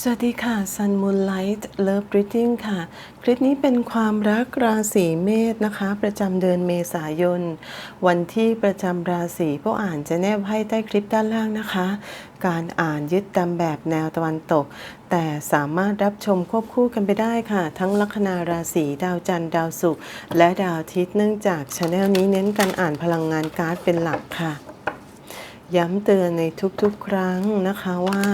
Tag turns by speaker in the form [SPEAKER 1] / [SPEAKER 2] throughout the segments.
[SPEAKER 1] สวัสดีค่ะ Sun Moonlight Love Reading ค่ะ คลิปนี้เป็นความรักราศีเมษนะคะ ประจำเดือนเมษายน วันที่ประจำราศีผู้อ่านจะแนบให้ใต้คลิปด้านล่างนะคะ การอ่านยึดตามแบบแนวตะวันตก แต่สามารถรับชมควบคู่กันไปได้ค่ะ ทั้งลัคนาราศีดาวจันทร์ดาวศุกร์และดาวอาทิตย์เนื่องจากช anel นี้เน้นการอ่านพลังงานการ์ดเป็นหลักค่ะ ย้ำเตือนในทุกๆ ครั้งนะคะว่า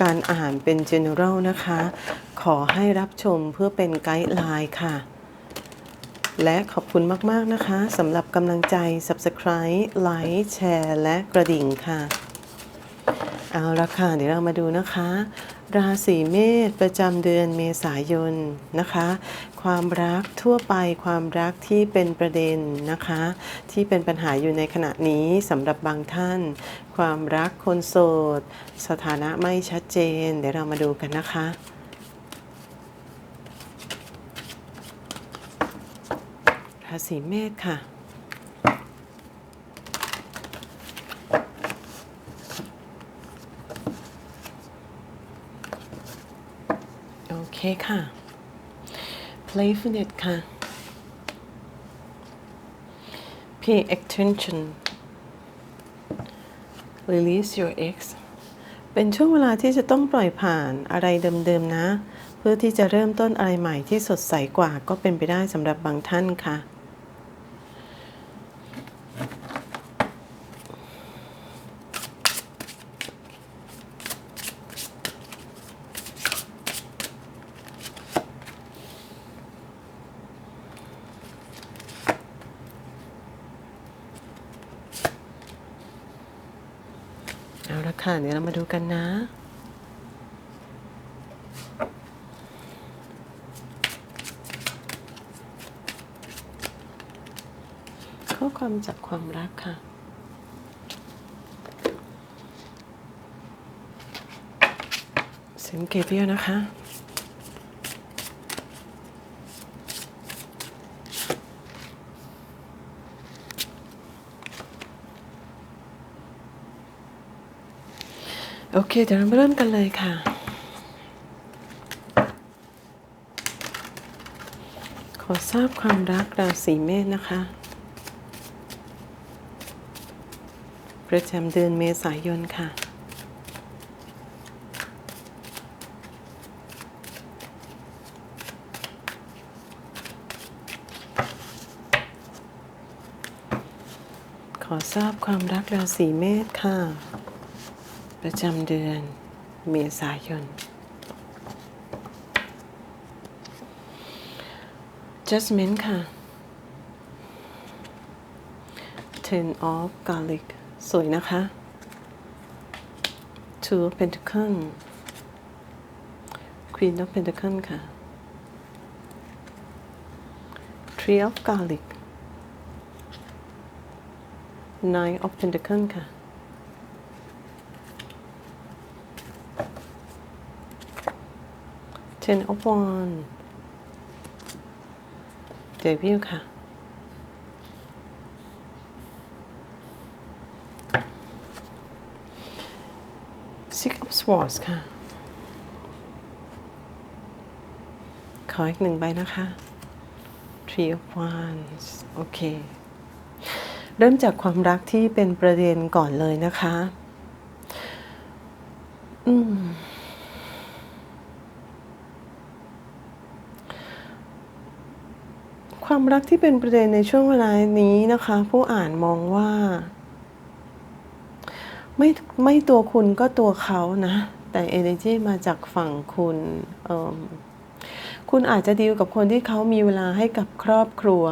[SPEAKER 1] การอ่านเป็น general นะคะ ขอให้รับชมเพื่อเป็นไกด์ไลน์ค่ะ และขอบคุณมาก ๆ นะคะสำหรับกำลังใจ subscribe ไลค์แชร์ และกระดิ่งค่ะ เอาละค่ะ เดี๋ยวเรามาดูนะคะ ราศีเมษประจำเดือนเมษายนนะคะ ความรักทั่วไปความรักที่เป็นประเด็นนะคะ ที่เป็นปัญหาอยู่ในขณะนี้สำหรับบางท่าน ความรักคนโสด สถานะไม่ชัดเจน เดี๋ยวเรามาดูกันนะคะราศีเมษค่ะ โอเคค่ะ playfulness ค่ะ pay attention release your ex เป็นช่วงเวลาที่จะต้องปล่อยผ่านอะไรเดิมๆนะ เพื่อที่จะเริ่มต้นอะไรใหม่ที่สดใสกว่าก็เป็นไปได้สำหรับบางท่านค่ะ ค่ะ เดี๋ยวเรามาดูกันนะ ข้อความจากความรักค่ะเสียงเกเยอะนะคะ โอเค เดี๋ยวเราเริ่มกันเลยค่ะ ขอทราบความรักราศีเมษนะคะ ประจำเดือนเมษายนค่ะขอทราบความรักราศีเมษค่ะ ประจำเดือนเมษายน Judgment ค่ะ Ten of Garlic สวยนะคะ Two of Pentacles Queen of Pentacles ค่ะ Three of Garlic Nine of Pentacles ค่ะ Ten of Wands เดวิลค่ะ Six of Swords ค่ะ ขออีกหนึ่งใบนะคะ Three of Wands โอเค เริ่มจากความรักที่เป็นประเด็นก่อนเลยนะคะ อืม ความรักที่เป็นประเด็นในช่วงเวลานี้นะคะ ผู้อ่านมองว่า ไม่ไม่ตัวคุณก็ตัวเขานะ แต่ energy มาจากฝั่งคุณคุณอาจจะดีลกับคนที่เขามีเวลาให้กับครอบครัว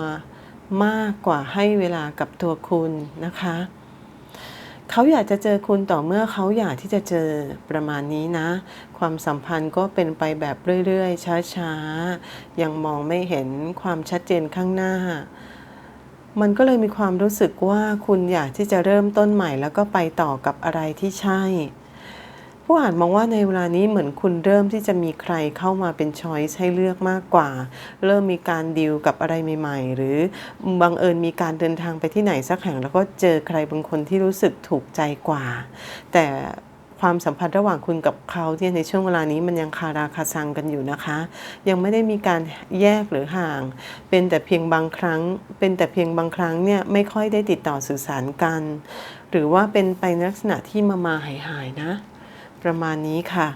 [SPEAKER 1] มากกว่าให้เวลากับตัวคุณนะคะ เขาอยากจะเจอคุณต่อเมื่อเขาอยากที่จะเจอประมาณนี้นะ ความสัมพันธ์ก็เป็นไปแบบเรื่อยๆ ช้าๆ ยังมองไม่เห็นความชัดเจนข้างหน้า มันก็เลยมีความรู้สึกว่าคุณอยากที่จะเริ่มต้นใหม่แล้วก็ไปต่อกับอะไรที่ใช่ ผู้อ่านมองว่าในเวลานี้เหมือนคุณเริ่มที่จะมีใครเข้ามาเป็นช้อยส์ให้เลือกมากกว่า เริ่มมีการดีลกับอะไรใหม่ๆ หรือบังเอิญมีการเดินทางไปที่ไหนสักแห่ง แล้วก็เจอใครบางคนที่รู้สึกถูกใจกว่า แต่ความสัมพันธ์ระหว่างคุณกับเขาที่ยในช่วงเวลานี้มันยังคาราคาซังกันอยู่นะคะ ยังไม่ได้มีการแยกหรือห่าง เป็นแต่เพียงบางครั้ง เป็นแต่เพียงบางครั้งเนี่ยไม่ค่อยได้ติดต่อสื่อสารกัน หรือว่าเป็นไปในลักษณะที่มามาหายหายนะ ประมาณนี้ค่ะ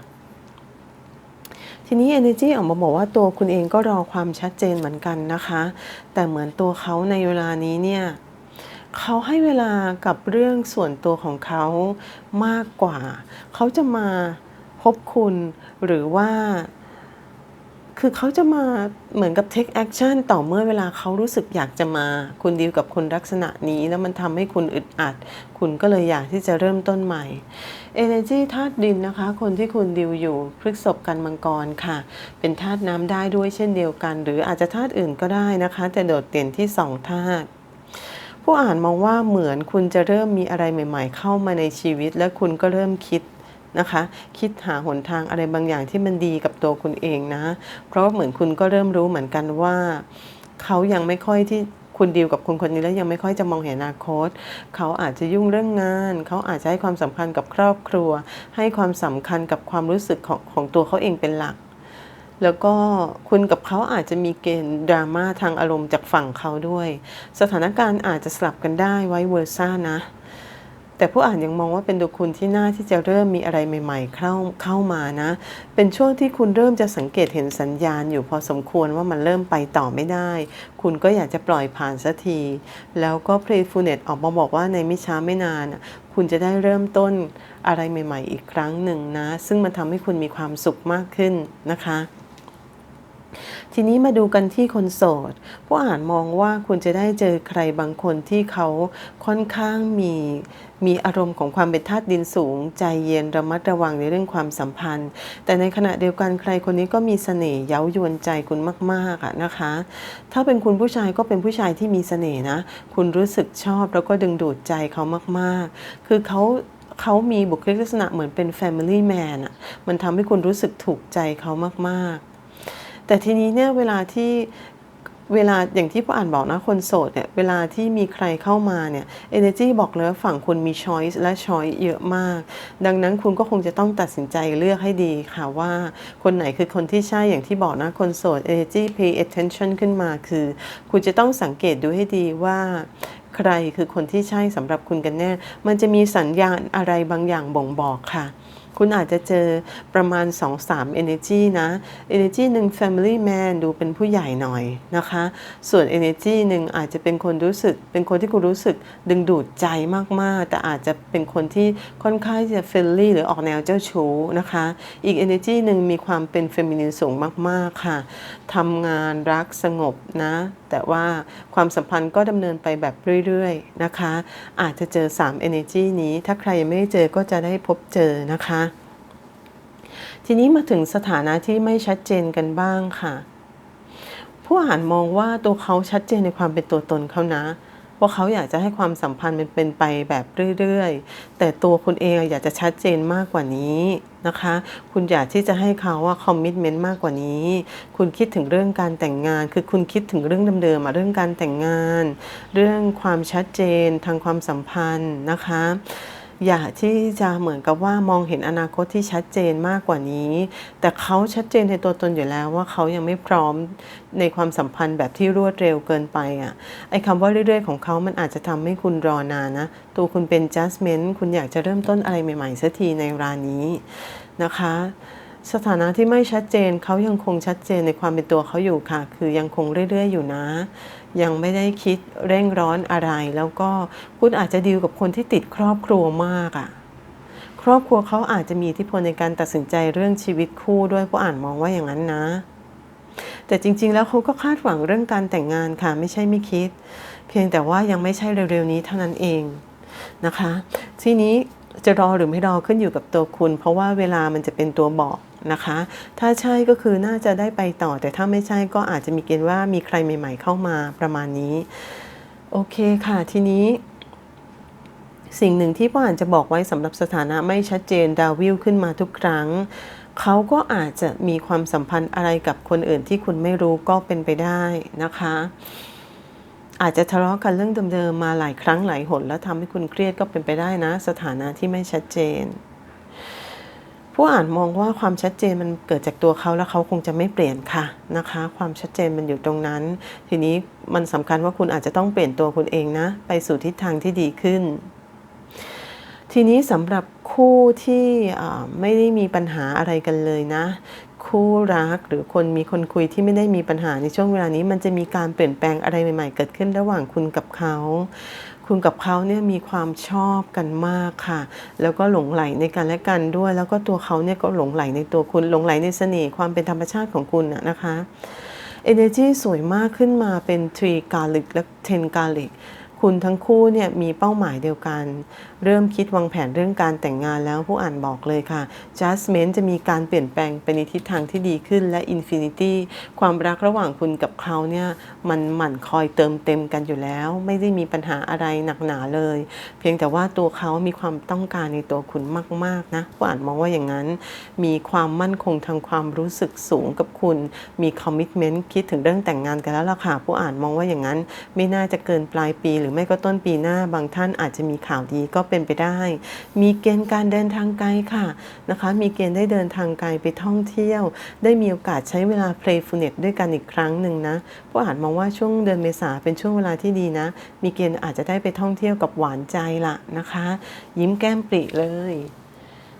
[SPEAKER 1] ทีนี้ energy ออกมาบอกว่าตัวคุณเองก็รอความชัดเจนเหมือนกันนะคะ แต่เหมือนตัวเขาในเวลานี้เนี่ยเขาให้เวลากับเรื่องส่วนตัวของเขามากกว่า เขาจะมาพบคุณหรือว่า คือเขาจะมาเหมือนกับ take action ต่อเมื่อเวลาเขารู้สึกอยากจะมา คุณดีลกับคนลักษณะนี้ แล้วมันทำให้คุณอึดอัด คุณก็เลยอยากที่จะเริ่มต้นใหม่ Energy ธาตุดินนะคะ คนที่คุณดิวอยู่พฤษภกันมังกรค่ะ เป็นธาตุน้ำได้ด้วยเช่นเดียวกัน หรืออาจจะธาตุอื่นก็ได้นะคะ แต่โดดเด่นที่สองธาตุผู้อ่านมองว่าเหมือนคุณจะเริ่มมีอะไรใหม่ ๆ เข้ามาในชีวิต และคุณก็เริ่มคิด นะคะ คิดหาหนทางอะไรบางอย่างที่มันดีกับตัวคุณเองนะ เพราะว่าเหมือนคุณก็เริ่มรู้เหมือนกันว่า เขายังไม่ค่อยที่คุณดีลกับคนคนนี้แล้วยังไม่ค่อยจะมองเห็นอนาคต เขาอาจจะยุ่งเรื่องงาน เขาอาจจะให้ความสำคัญกับครอบครัว ให้ความสำคัญกับความรู้สึกของของตัวเขาเองเป็นหลัก แล้วก็คุณกับเขาอาจจะมีเกณฑ์ดราม่าทางอารมณ์จากฝั่งเขาด้วย สถานการณ์อาจจะสลับกันได้ไว้เวอร์ซ่านะ แต่ผู้อ่านยังมองว่าเป็นตัวคุณที่น่าที่จะเริ่มมีอะไรใหม่ ๆ เข้าเข้ามานะ เป็นช่วงที่คุณเริ่มจะสังเกตเห็นสัญญาณอยู่พอสมควรว่ามันเริ่มไปต่อไม่ได้ คุณก็อยากจะปล่อยผ่านสักที แล้วก็ Playfulness ออกมาบอกว่าในไม่ช้าไม่นาน คุณจะได้เริ่มต้นอะไรใหม่ ๆ อีกครั้งหนึ่งนะ ซึ่งมันทำให้คุณมีความสุขมากขึ้นนะคะ ทีนี้มาดูกันที่คนโสด ผู้อ่านมองว่าคุณจะได้เจอใครบางคนที่เขาค่อนข้างมีมีอารมณ์ของความเป็นธาตุดินสูง ใจเย็นระมัดระวังในเรื่องความสัมพันธ์ แต่ในขณะเดียวกันใครคนนี้ก็มีเสน่ห์เย้ายวนใจคุณมากๆอะนะคะ ถ้าเป็นคุณผู้ชายก็เป็นผู้ชายที่มีเสน่ห์นะ คุณรู้สึกชอบแล้วก็ดึงดูดใจเขามากๆ คือเขาเขามีบุคลิกลักษณะเหมือนเป็น Family Man อะมันทำให้คุณรู้สึกถูกใจเขามากๆ แต่ทีนี้เนี่ยเวลาที่เวลาอย่างที่ผู้อ่านบอกนะคนโสดเนี่ยเวลาที่มีใครเข้ามาเนี่ย Energy บอกเลยว่าฝั่งคุณมี Choice และ Choice เยอะมาก ดังนั้นคุณก็คงจะต้องตัดสินใจเลือกให้ดีค่ะว่าคนไหนคือคนที่ใช่อย่างที่บอกนะคนโสด Energy pay attention ขึ้นมาคือ คุณจะต้องสังเกตดูให้ดีว่าใครคือคนที่ใช่สำหรับคุณกันแน่ มันจะมีสัญญาณอะไรบางอย่างบ่งบอกค่ะ คุณอาจจะเจอประมาณ 2-3 energy นะ energy หนึ่ง family man ดูเป็นผู้ใหญ่หน่อยนะคะ ส่วน energy หนึ่งอาจจะเป็นคนรู้สึก เป็นคนที่คุณรู้สึกดึงดูดใจมากๆ แต่อาจจะเป็นคนที่ค่อนข้างจะ friendly หรือออกแนวเจ้าชู้นะคะ อีก energy หนึ่งมีความเป็น feminine สูงมากๆค่ะทำงานรักสงบนะ แต่ว่าความสัมพันธ์ก็ดำเนินไปแบบเรื่อยๆนะคะ อาจจะเจอ 3 energy นี้ ถ้าใครยังไม่ได้เจอก็จะได้พบเจอนะคะ ทีนี้มาถึงสถานะที่ไม่ชัดเจนกันบ้างค่ะ ผู้อ่านมองว่าตัวเขาชัดเจนในความเป็นตัวตนเขานะว่าเขาอยากจะให้ความสัมพันธ์มันเป็นไปแบบเรื่อยๆ แต่ตัวคุณเองอยากจะชัดเจนมากกว่านี้นะคะ คุณอยากที่จะให้เขาว่าคอมมิชเมนต์มากกว่านี้ คุณคิดถึงเรื่องการแต่งงาน คือคุณคิดถึงเรื่องเดิมๆอะเรื่องการแต่งงาน เรื่องความชัดเจนทางความสัมพันธ์นะคะ อยากที่จะเหมือนกับว่ามองเห็นอนาคตที่ชัดเจนมากกว่านี้ แต่เขาชัดเจนในตัวตนอยู่แล้วว่าเขายังไม่พร้อมในความสัมพันธ์แบบที่รวดเร็วเกินไปอะไอ้คำว่าเรื่อยๆ ของเขามันอาจจะทำให้คุณรอนานนะ ตัวคุณเป็น judgment คุณอยากจะเริ่มต้นอะไรใหม่ๆสักทีในเวลานี้นะคะสถานะที่ไม่ชัดเจนเขายังคงชัดเจนในความเป็นตัวเขาอยู่ค่ะ คือยังคงเรื่อย ๆ อยู่นะ ยังไม่ได้คิดเร่งร้อนอะไร แล้วก็คุณอาจจะดีลกับคนที่ติดครอบครัวมากอะ่ะครอบครัวเขาอาจจะมีอิทธิพลในการตัดสินใจเรื่องชีวิตคู่ด้วยผู้อ่านมองว่าอย่างนั้นนะ แต่จริง ๆ แล้วเขาก็คาดหวังเรื่องการแต่งงานค่ะ ไม่ใช่ไม่คิด เพียงแต่ว่ายังไม่ใช่เร็วๆนี้เท่านั้นเองนะคะ ทีนี้จะรอหรือไม่รอขึ้นอยู่กับตัวคุณ เพราะว่าเวลามันจะเป็นตัวบอก นะคะ ถ้าใช่ก็คือน่าจะได้ไปต่อ แต่ถ้าไม่ใช่ก็อาจจะมีเกณฑ์ว่ามีใครใหม่ ๆ เข้ามาประมาณนี้ โอเคค่ะ ทีนี้ สิ่งหนึ่งที่พ่ออ่านจะบอกไว้สำหรับสถานะไม่ชัดเจนดาวิลขึ้นมาทุกครั้งเขาก็อาจจะมีความสัมพันธ์อะไรกับคนอื่นที่คุณไม่รู้ก็เป็นไปได้นะคะ อาจจะทะเลาะกันเรื่องเดิมๆมาหลายครั้งหลายหนแล้วทำให้คุณเครียดก็เป็นไปได้นะ สถานะที่ไม่ชัดเจน ผู้อ่านมองว่าความชัดเจนมันเกิดจากตัวเขาแล้วเขาคงจะไม่เปลี่ยนค่ะนะคะ ความชัดเจนมันอยู่ตรงนั้น ทีนี้มันสำคัญว่าคุณอาจจะต้องเปลี่ยนตัวคุณเองนะ ไปสู่ทิศทางที่ดีขึ้น ทีนี้สำหรับคู่ที่ไม่ได้มีปัญหาอะไรกันเลยนะ คู่รักหรือคนมีคนคุยที่ไม่ได้มีปัญหาในช่วงเวลานี้ มันจะมีการเปลี่ยนแปลงอะไรใหม่ ๆ เกิดขึ้นระหว่างคุณกับเขา คุณกับเขาเนี่ยมีความชอบกันมากค่ะ แล้วก็หลงไหลในกันและกันด้วย แล้วก็ตัวเขาเนี่ยก็หลงไหลในตัวคุณหลงไหลในเสน่ห์ความเป็นธรรมชาติของคุณน่ะนะคะ Energy สวยมากขึ้นมาเป็น Tree Garlic และ Ten Garlic คุณทั้งคู่เนี่ยมีเป้าหมายเดียวกัน เริ่มคิดวางแผนเรื่องการแต่งงานแล้วผู้อ่านบอกเลยค่ะ Judgment จะมีการเปลี่ยนแปลงไปในทิศทางที่ดีขึ้นและ Infinity ความรักระหว่างคุณกับเขาเนี่ยมันหมั่นคอยเติมเต็มกันอยู่แล้ว ไม่ได้มีปัญหาอะไรหนักหนาเลย เพียงแต่ว่าตัวเขามีความต้องการในตัวคุณมากๆนะผู้อ่านมองว่าอย่างนั้น มีความมั่นคงทางความรู้สึกสูงกับคุณ มีคอมมิชเมนต์คิดถึงเรื่องแต่งงานกันแล้วล่ะค่ะผู้อ่านมองว่าอย่างนั้น ไม่น่าจะเกินปลายปีหรือไม่ก็ต้นปีหน้าบางท่านอาจจะมีข่าวดีก็เป็นไปได้ มีเกณฑ์การเดินทางไกลค่ะนะคะ มีเกณฑ์ได้เดินทางไกลไปท่องเที่ยว ได้มีโอกาสใช้เวลา playfulness ด้วยกันอีกครั้งหนึ่งนะผู้อ่านมองว่าช่วงเดือนเมษาเป็นช่วงเวลาที่ดีนะ มีเกณฑ์อาจจะได้ไปท่องเที่ยวกับหวานใจละนะคะ ยิ้มแก้มปริเลย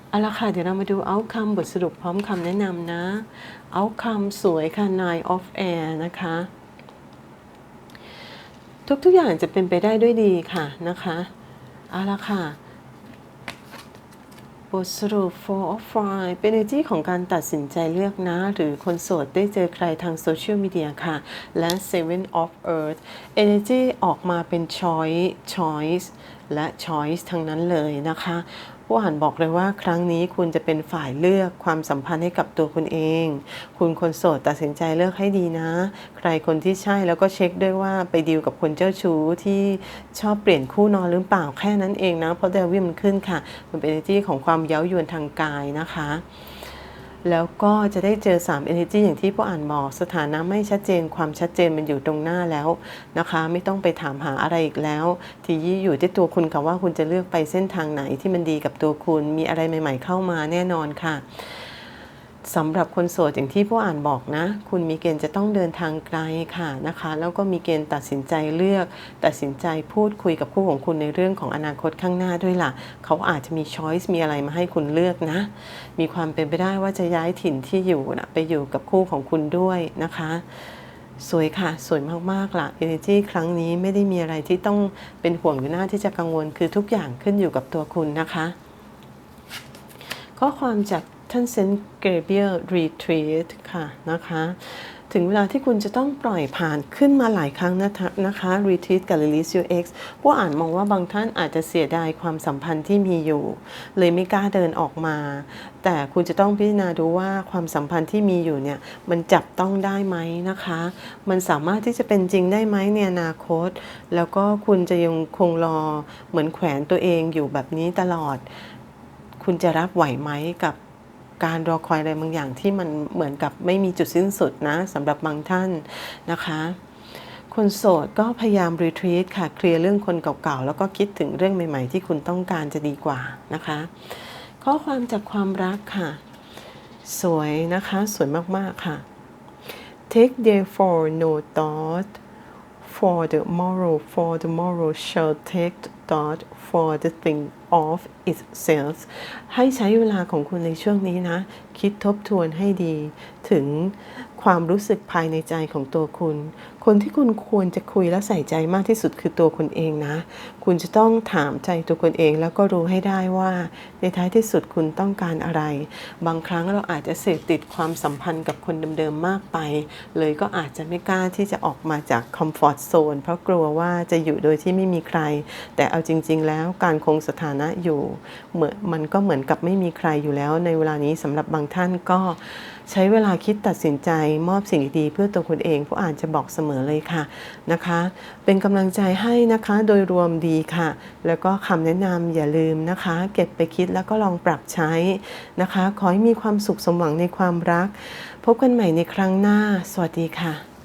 [SPEAKER 1] เอาละค่ะ เดี๋ยวเรามาดู outcome บทสรุปพร้อมคำแนะนำนะ outcome สวยค่ะ nine of air นะคะ ทุกๆอย่างจะเป็นไปได้ด้วยดีค่ะนะคะเอาละค่ะบทสรุป four of five เป็น energy ของการตัดสินใจเลือกนะ หรือคนโสดได้เจอใครทางโซเชียลมีเดียค่ะ และ seven of earth energy ออกมาเป็น choice choice และ choice ทั้งนั้นเลยนะคะ ผู้อ่านบอกเลยว่าครั้งนี้คุณจะเป็นฝ่ายเลือกความสัมพันธ์ให้กับตัวคุณเอง คุณคนโสดตัดสินใจเลือกให้ดีนะ ใครคนที่ใช่แล้วก็เช็คด้วยว่าไปดีลกับคนเจ้าชู้ที่ชอบเปลี่ยนคู่นอนหรือเปล่าแค่นั้นเองนะเพราะเดวิลมันขึ้นค่ะ มันเป็นที่ของความเย้ายวนทางกายนะคะ แล้วก็จะได้เจอ 3 energy อย่างที่ผู้อ่านบอกสถานะไม่ชัดเจนความชัดเจนมันอยู่ตรงหน้าแล้วนะคะ ไม่ต้องไปถามหาอะไรอีกแล้ว ทีนี้อยู่ที่ตัวคุณค่ะว่าคุณจะเลือกไปเส้นทางไหนที่มันดีกับตัวคุณมีอะไรใหม่ ๆ เข้ามาแน่นอนค่ะ สำหรับคนโสดอย่างที่ผู้อ่านบอกนะ คุณมีเกณฑ์จะต้องเดินทางไกลค่ะนะคะ แล้วก็มีเกณฑ์ตัดสินใจเลือก ตัดสินใจพูดคุยกับคู่ของคุณในเรื่องของอนาคตข้างหน้าด้วยล่ะ เขาอาจจะมีช้อยส์มีอะไรมาให้คุณเลือกนะ มีความเป็นไปได้ว่าจะย้ายถิ่นที่อยู่นะไปอยู่กับคู่ของคุณด้วยนะคะสวยค่ะ สวยมากๆล่ะ Energy ครั้งนี้ไม่ได้มีอะไรที่ต้องเป็นห่วงหรือหน้าที่จะกังวลคือทุกอย่างขึ้นอยู่กับตัวคุณนะคะ ข้อความจาก ท่านเซนต์เกเบียลรีทรีตค่ะนะคะ ถึงเวลาที่คุณจะต้องปล่อยผ่านขึ้นมาหลายครั้งนะคะนะคะ Retreat กับ Release Your X ผู้อ่านมองว่าบางท่านอาจจะเสียดายความสัมพันธ์ที่มีอยู่ เลยไม่กล้าเดินออกมา แต่คุณจะต้องพิจารณาดูว่าความสัมพันธ์ที่มีอยู่เนี่ย มันจับต้องได้ไหมนะคะ มันสามารถที่จะเป็นจริงได้ไหมในอนาคต แล้วก็คุณจะยังคงรอเหมือนแขวนตัวเองอยู่แบบนี้ตลอด คุณจะรับไหวไหมกับ การรอคอยอะไรบางอย่างที่มันเหมือนกับไม่มีจุดสิ้นสุดนะสำหรับบางท่านนะคะคนโสดก็พยายามรีทรีตค่ะเคลียร์เรื่องคนเก่าๆ แล้วก็คิดถึงเรื่องใหม่ๆ ที่คุณต้องการจะดีกว่านะคะ ข้อความจากความรักค่ะ สวยนะคะ สวยมากๆค่ะ take therefore no thought for the morrow for the morrow shall take thought for the thing of itself ให้ใช้เวลาของคุณในช่วงนี้นะ คิดทบทวนให้ดี ถึงความรู้สึกภายในใจของตัวคุณ คนที่คุณควรจะคุยและใส่ใจมากที่สุดคือตัวคุณเองนะ คุณจะต้องถามใจตัวคุณเองแล้วก็รู้ให้ได้ว่า ในท้ายที่สุดคุณต้องการอะไร บางครั้งเราอาจจะเสพติดความสัมพันธ์กับคนเดิมๆมากไป เลยก็อาจจะไม่กล้าที่จะออกมาจากคอมฟอร์ทโซนเพราะกลัวว่าจะอยู่โดยที่ไม่มีใคร แต่เอาจริง ๆ แล้วการคงสถานะอยู่เหมือนมันก็เหมือนกับไม่มีใครอยู่แล้ว ในเวลานี้สำหรับบางท่านก็ใช้เวลาคิดตัดสินใจมอบสิ่งดีๆเพื่อตัวคุณเองผู้อ่านจะบอกเสมอเลยค่ะนะคะ เป็นกำลังใจให้นะคะโดยรวมดีค่ะ แล้วก็คำแนะนำอย่าลืมนะคะ เก็บไปคิดแล้วก็ลองปรับใช้นะคะ ขอให้มีความสุขสมหวังในความรัก พบกันใหม่ในครั้งหน้า สวัสดีค่ะ